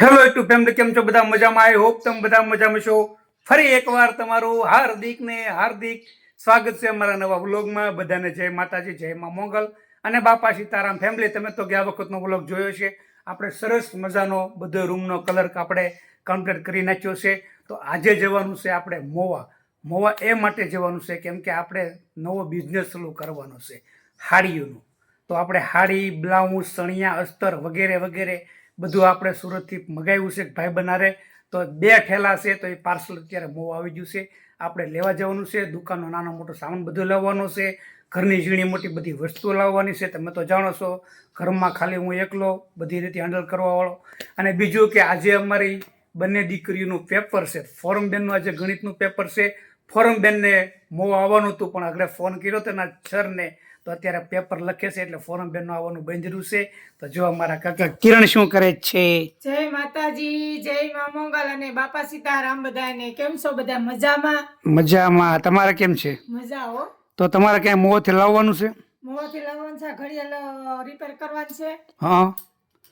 Hello YouTube family કેમ છો? બધા મજામાં? આઈ હોપ તમે બધા મજામાં છો. ફરી એકવાર તમારું હાર્દિક ને હાર્દિક સ્વાગત છે અમારા નવા વ્લોગમાં. બધાને જય માતાજી, જય મા મોગલ અને બાપા સીતારામ ફેમિલી તમે તો ગયા વખતનો વ્લોગ જોયો છે. આપણે સરસ મજાનો બધો રૂમનો કલર આપણે કમ્પ્લીટ કરી નાખ્યો છે. તો આજે જવાનું છે આપણે મોવા. મોવા એ માટે જવાનું છે કેમ કે આપણે નવો બિઝનેસ શરૂ કરવાનો છે. હાડીઓનો. તો આપણે હાડી, બ્લાઉઝ, સણિયા, અસ્તર વગેરે વગેરે બધું આપણે સુરતથી મગાવ્યું છે ભાઈ બનારે તો બે ઠેલા છે, તો એ પાર્સલ અત્યારે મોં આવી ગયું છે. આપણે લેવા જવાનું છે, દુકાનનો નાનો મોટો સામાન બધું લાવવાનો છે, ઘરની ઝીણી મોટી બધી વસ્તુઓ લાવવાની છે, તમે તો જાણો છો, ઘરમાં ખાલી હું એકલો બધી રીતે હેન્ડલ કરવાવાળો અને બીજું કે આજે અમારી બંને દીકરીઓનું પેપર છે ફોરમ બેનનું આજે ગણિતનું પેપર છે. ફોરમ બેનને મોં આવવાનું હતું, પણ આગળ ફોન કર્યો તેના સરને તો અત્યારે પેપર લખે છે એટલે ફોરમ બેનનું આવવાનું બંધ રહ્યું છે. તો જો અમારા કાકા કિરણ શું કરે છે? જય માતાજી જય મા મંગલ અને બાપા સીતારામ બધાને. કેમ છો બધા? મજામાં? મજામાં. તમારે કેમ છે? મજા હો. તો તમારે ક્યાંય મોંથી લાવવાનું છે? મોવાથી લાવવાનું છે ઘડિયાળ રિપેર કરવાનું છે. હા.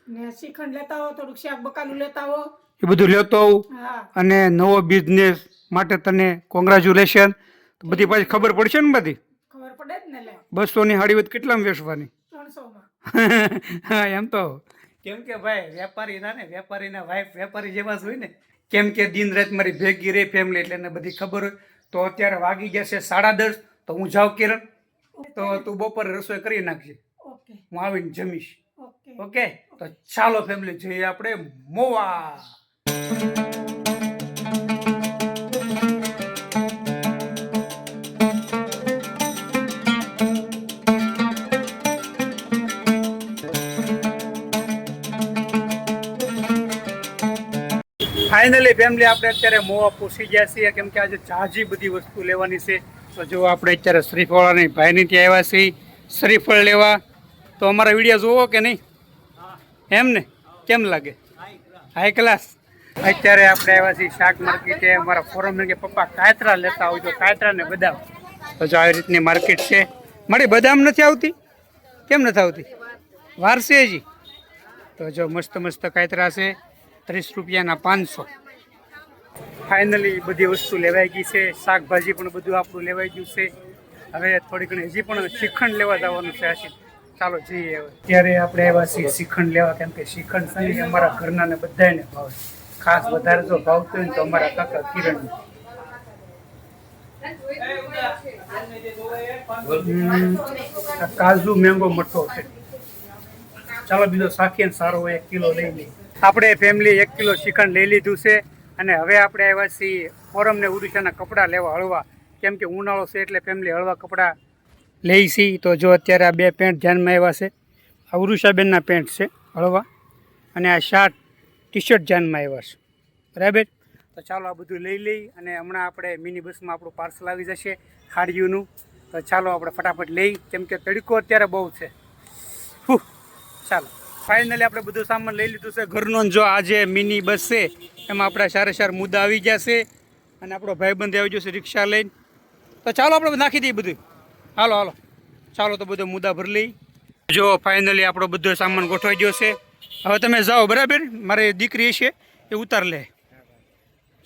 ને શ્રીખંડ લેતા હો થોડુંક શાક બકાલું લેતા હો. એ બધું લેતો આવું. અને નવો બિઝનેસ માટે તને કોંગ્રેચ્યુલેશન બધી પાછી ખબર પડશે ને બધી? પડે જ ને લે. હાડી વધ કેટલામાં વેચવાની? ત્રણસો માં હા એમ તો. કેમ કે ભાઈ વેપારી ના ને વેપારીના વાઈફ વેપારી જેવા જ હોય ને. કેમ કે દિન રાત મારી ભેગી રે ફેમિલી એટલે એને બધી ખબર હોય. તો અત્યારે વાગી જશે સાડા દસ તો હું જાઉં કિરણ તો તું બપોરે રસોઈ કરી નાખજે. હું આવીને જમીશ. ઓકે. ઓકે? તો ચાલો ફેમિલી જઈએ આપણે મોવા. ફાઇનલી ફેમિલી આપણે અત્યારે મોવા પૂછી ગયા છીએ. કેમ કે આજે ઝાઝી બધી વસ્તુ લેવાની છે. તો જો આપણે અત્યારે શ્રીફળાની ભાઈની ત્યાં આવ્યા છીએ. શ્રીફળ લેવા. તો અમારા વીડિયો જોવો કે નહીં? એમ ને? કેમ લાગે? હાઈ ક્લાસ અત્યારે આપણે આવ્યા છીએ શાક માર્કેટે. અમારા ફોરમ કે પપ્પા કાયતરા લેતા આવજો. કાયતરા ને બદામ. તો જો આવી રીતની માર્કેટ છે. મારી બદામ નથી આવતી? કેમ નથી આવતી? વારસે હજી. તો જો મસ્ત મસ્ત કાયતરા છે. ત્રીસ રૂપિયાના પાંચસો. ફાઇનલી બધી વસ્તુ લેવાઈ ગઈ છે. શાકભાજી પણ બધું આપણું લેવાઈ ગયું છે. હવે થોડી ઘણી હજી પણ શ્રીખંડ લેવા જવાનું છે આશી. ચાલો જઈએ હવે. ત્યારે આપણે આવ્યા છીએ શ્રીખંડ લેવા કેમ કે શ્રીખંડ છે અમારા ઘરના ને બધાને ભાવે ખાસ વધારે જો ભાવતું હોય ને તો અમારા કાકા કિરણ. કાજુ મેંગો મઠો છે. ચાલો બીજો સાખી સારો હોય એક કિલો લઈ લઈએ. આપણે ફેમિલી એક કિલો શ્રીખંડ લઈ લીધું છે. અને હવે આપણે આવ્યા છીએ ફોરમ ને ઉડીસાના કપડાં લેવા હળવા. કેમ કે ઉનાળો છે એટલે ફેમિલી હળવા કપડાં લઈ છીએ તો જો અત્યારે આ બે પેન્ટ ધ્યાનમાં આવ્યા છે. આ ઉરુષાબેનના પેન્ટ છે હળવા. અને આ શાર્ટ ટી શર્ટ ધ્યાનમાં આવ્યા છે. બરાબર? તો ચાલો આ બધું લઈ લઈ અને હમણાં આપણે મિની બસમાં આપણું પાર્સલ આવી જશે ખાડીયુનું તો ચાલો આપણે ફટાફટ લઈ. કેમ કે તડકો અત્યારે બહુ છે. ચાલો. ફાઇનલી આપણે બધું સામાન લઈ લીધું છે. ઘરનો જો આજે મિની બસ છે એમાં આપણા સારા સારા મુદ્દા આવી ગયા છે અને આપણો ભાઈબંધ આવી જશે રિક્ષા લઈને. તો ચાલો આપણે નાખી દઈએ બધું. હાલો હાલો. ચાલો તો બધો મુદ્દા ભરી લઈ જો ફાઇનલી આપણો બધો સામાન ગોઠવાઈ ગયો છે. હવે તમે જાઓ, બરાબર? મારી દીકરી છે, એ ઉતાર લે.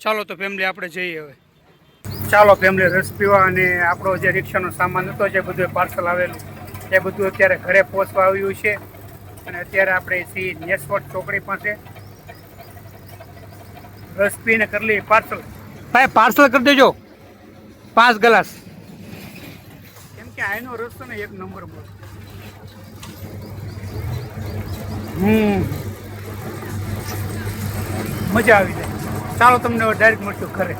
ચાલો તો ફેમિલી આપણે જઈએ હવે. ચાલો ફેમિલી રસ પીવા અને આપણો જે રિક્ષાનો સામાન હતો, જે બધું પાર્સલ આવેલું, એ બધું અત્યારે ઘરે પહોંચવા આવ્યું છે. અને અત્યારે આપણે સી નેસવટ ચોકડી પાસે. રસ પીને કરી લઈએ પાર્સલ. ભાઈ પાર્સલ કરી દેજો. પાંચ ગ્લાસ. કેમ કે આનો રસ્તો ને એક નંબર બોલ હમ. મજા આવી જાય. ચાલો તમને હવે ડાયરેક્ટ મળશું ઘરે.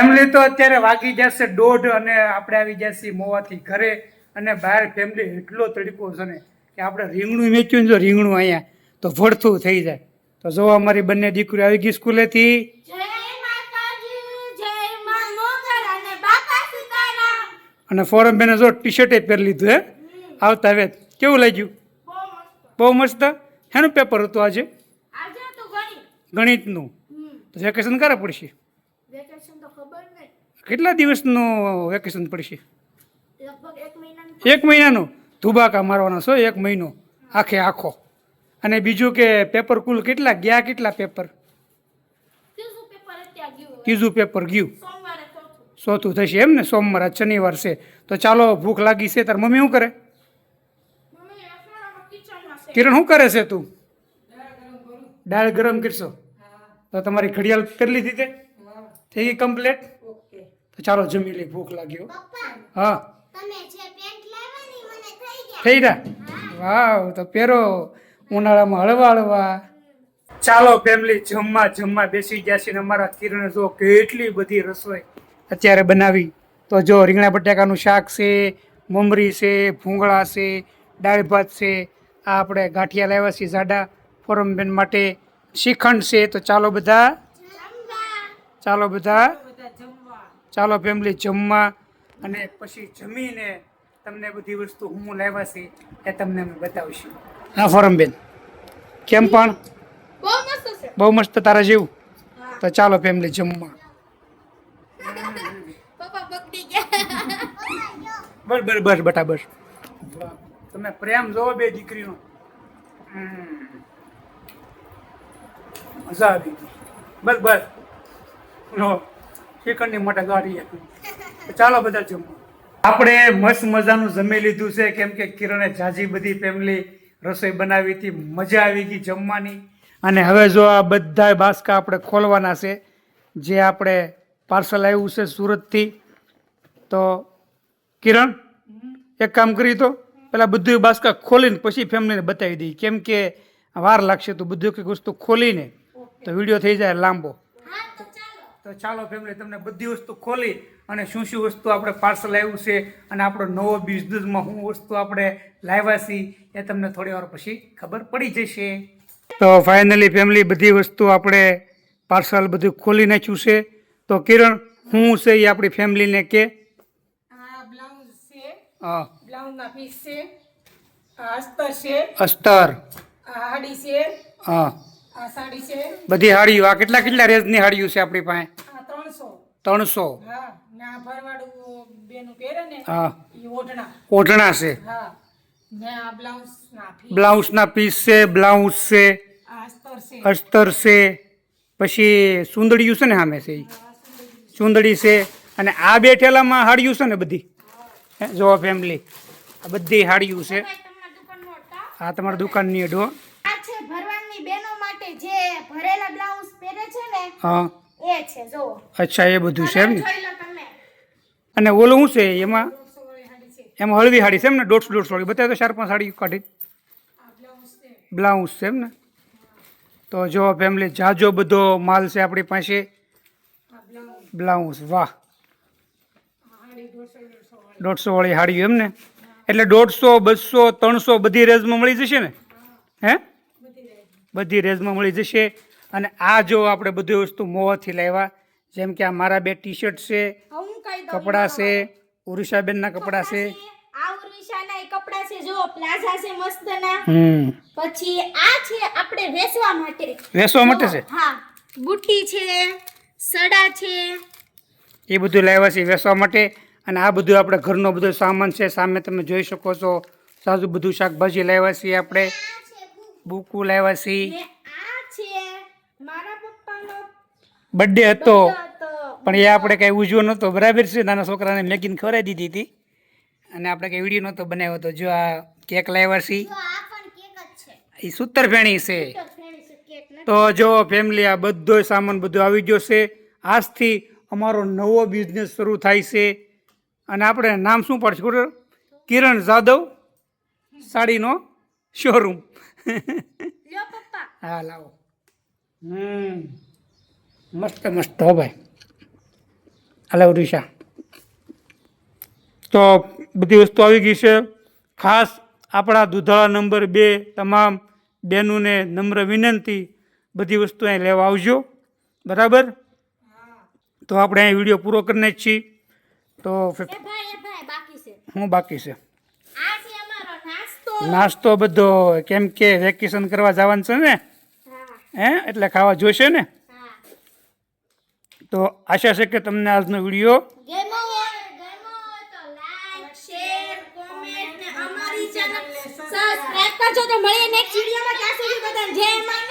ફેમિલી તો અત્યારે વાગી જશે દોઢ અને આપણે આવી જશે મોવાથી ઘરે અને બહાર ફેમિલી એટલો તડકો છે ને કે આપણે રીંગણું વેચ્યું ને જો રીંગણું અહીંયા તો ભડથું થઈ જાય. તો જો અમારી બંને દીકરીઓ આવી ગઈ સ્કૂલેથી. અને ફોરમ બેને જો ટી શર્ટે પહેરી લીધું હે. આવતા હવે કેવું લાગ્યું? બહુ બહુ મસ્ત? હેનું પેપર હતું આજે? ગણિતનું. તો વેકેશન ક્યારે પડશે વેકેશન તો ખબર નહીં કેટલા દિવસનું વેકેશન પડશે? એક મહિનાનું ધુબાકા મારવાનો છો એક મહિનો? આખે આખો. અને બીજું કે પેપર કુલ કેટલા ગયા કેટલા પેપર? ત્રીજું પેપર ગયું હવે. ત્રીજું પેપર ગયું. સોમવારે ચોથું. થશે એમ ને? સોમવાર આજ શનિવાર છે. તો ચાલો ભૂખ લાગી છે તાર મમ્મી શું કરે? કિરણ શું કરે છે તું? દાળ ગરમ કરશો? તો તમારી ઘડિયાળ કરી લીધી તે થઈ ગઈ કમ્પ્લેટ? તો ચાલો જમી લઈ ભૂખ લાગ્યો. હા. થઈ ગયા. વાવ તો પહેરો ઉનાળામાં હળવા હળવા. ચાલો ફેમિલી જમવા જમવા બેસી ગયા છે ને અમારા કિરણ જો કેટલી બધી રસોઈ અત્યારે બનાવી. તો જો રીંગણા બટાકાનું શાક છે મમરી છે ભૂંગળા છે દાળ ભાત છે આ આપણે ગાંઠિયા લાવ્યા છીએ જાડા ફોરમબેન માટે. શ્રીખંડ છે તો ચાલો બધા. ચાલો બધા ચાલો ફેમિલી જમવા અને પછી જમીને તમને બધી વસ્તુ હું લાવ્યા છે એ તમને અમે બતાવીશું. હા ફોરમબેન. કેમ પણ? બહુ મસ્ત તારા જેવું? તો ચાલો ફેમિલી જમવા. બસ બસ બસ બટા બસ તમે પ્રેમ જોવો બે દીકરીનો. મજા આવી બસ બસ. શ્રીખંડની માટે ગાડી તો ચાલો બધા જમવા. આપણે મસ્ત મજાનું જમી લીધું છે. કેમ કે કિરણે જાજી બધી ફેમિલી રસોઈ બનાવી હતી. મજા આવી ગઈ જમવાની. અને હવે જો આ બધા બાસકા આપણે ખોલવાના છે. જે આપણે પાર્સલ આવ્યું છે સુરતથી. તો કિરણ, એક કામ કરી તો. પહેલાં બધું બાસકા ખોલીને પછી ફેમિલીને બતાવી દઈ. કેમ કે વાર લાગશે તો બધું કંઈક વસ્તુ ખોલીને તો વીડિયો થઈ જાય લાંબો. તો ચાલો ફેમિલી તમને બધી વસ્તુ ખોલી અને શું શું વસ્તુ આપણે પાર્સલ આવ્યું છે અને આપણો નવો બિઝનેસમાં શું વસ્તુ આપણે લાવ્યા છીએ એ તમને થોડી વાર પછી ખબર પડી જશે. તો ફાઇનલી ફેમિલી બધી વસ્તુ આપણે પાર્સલ બધું ખોલી નાખ્યું છે. તો કિરણ શું છે એ આપણી ફેમિલીને કે? અસ્તર છે. અસ્તર. હાડી છે. હા. આ સાડી છે. બધી હાડીઓ. આ કેટલા કેટલા રેન્જની હાડીઓ છે આપણી પાસે? આ ત્રણસો. ત્રણસો. હા ને આ ભરવાડું બેનું પહેરે ને હા. એ ઓઢણા. ઓઢણા છે. હા. ને આ બ્લાઉઝ ના પીસ છે બ્લાઉઝ છે આ અસ્તર છે. અસ્તર છે પછી સુંદડીયું છે ને સામે છે ઈ. સુંદડી છે અને આ બે ઠેલામાં હાડિયું છે ને બધી? જો ફેમિલી આ બધી હાડિયું છે. આ તમારા દુકાનની અઢો આ છે ભરવાડની બહેનો માટે જે ભરેલા બ્લાઉઝ પહેરે છે ને હા. એ છે જો અચ્છા એ બધું છે એમ ને? અને ઓલું શું છે? એમાં એમાં હળવી સાડી છે એમ ને? દોઢસો દોઢસો વાળી. બતાવે તો ચાર પાંચ સાડી કાઢી. બ્લાઉઝ છે. એમ ને? તો જો ફેમિલી જાજો બધો માલ છે આપણી પાસે. બ્લાઉઝ. વાહ. દોઢસો વાળી. સાડી એમ ને? એટલે દોઢસો બસો ત્રણસો બધી રેન્જમાં મળી જશે ને? હે? બધી રેન્જમાં મળી જશે. અને આ જો આપણે બધી વસ્તુ મોહથી લાવ્યા જેમ કે આ મારા બે ટી શર્ટ છે કપડાં છે ઉરુષાબેનના કપડાં છે. કપડાં છે જો પ્લાઝા છે મસ્તના. પછી આ છે આપણે વેચવા માટે. વેસવા માટે છે? હા બુટ્ટી છે સડા છે. એ બધું લાવ્યા છે વેસવા માટે. અને આ બધું આપણે ઘરનો બધો સામાન છે સામે તમે જોઈ શકો છો. સાજુ બધું શાકભાજી લાવ્યા છીએ આપણે. બુકુ લાવ્યા છે. બર્થડે હતો. પણ એ આપણે કંઈ ઉજવો નહોતો. બરાબર છે. નાના છોકરાને મેગીને ખવડાવી દીધી હતી. અને આપણે કંઈ વીડિયો નહોતો બનાવ્યો હતો જો આ કેક લાવ્યા છે. એ સૂતર ફેણી છે તો જો ફેમિલી આ બધો સામાન બધું આવી ગયો છે. આજથી અમારો નવો બિઝનેસ શરૂ થાય છે. અને આપણે નામ શું પડશે કિરણ જાદવ સાડીનો શોરૂમ લ્યો પપ્પા. હા લાવો. હમ. મસ્ત મસ્ત હો ભાઈ. હલો રીશા તો બધી વસ્તુ આવી ગઈ છે. ખાસ આપણા દૂધાળા નંબર બે તમામ બહેનોને નમ્ર વિનંતી બધી વસ્તુ અહીં લેવા આવજો. બરાબર? તો આપણે અહીં વીડિયો પૂરો કરીને જ છીએ તો એ ભાઈ એ ભાઈ બાકી છે. હું બાકી છે? નાસ્તો બધો કેમ કે વેકેશન કરવા જવાનું છે ને? હે. એટલે ખાવા જોઈશે ને? તો આશા છે કે તમને આજનો વીડિયો સબસ્ક્રાઇબ કરજો તો મળીએ નેક્સ્ટ વિડીયોમાં. ત્યાં સુધી બધાને જય મા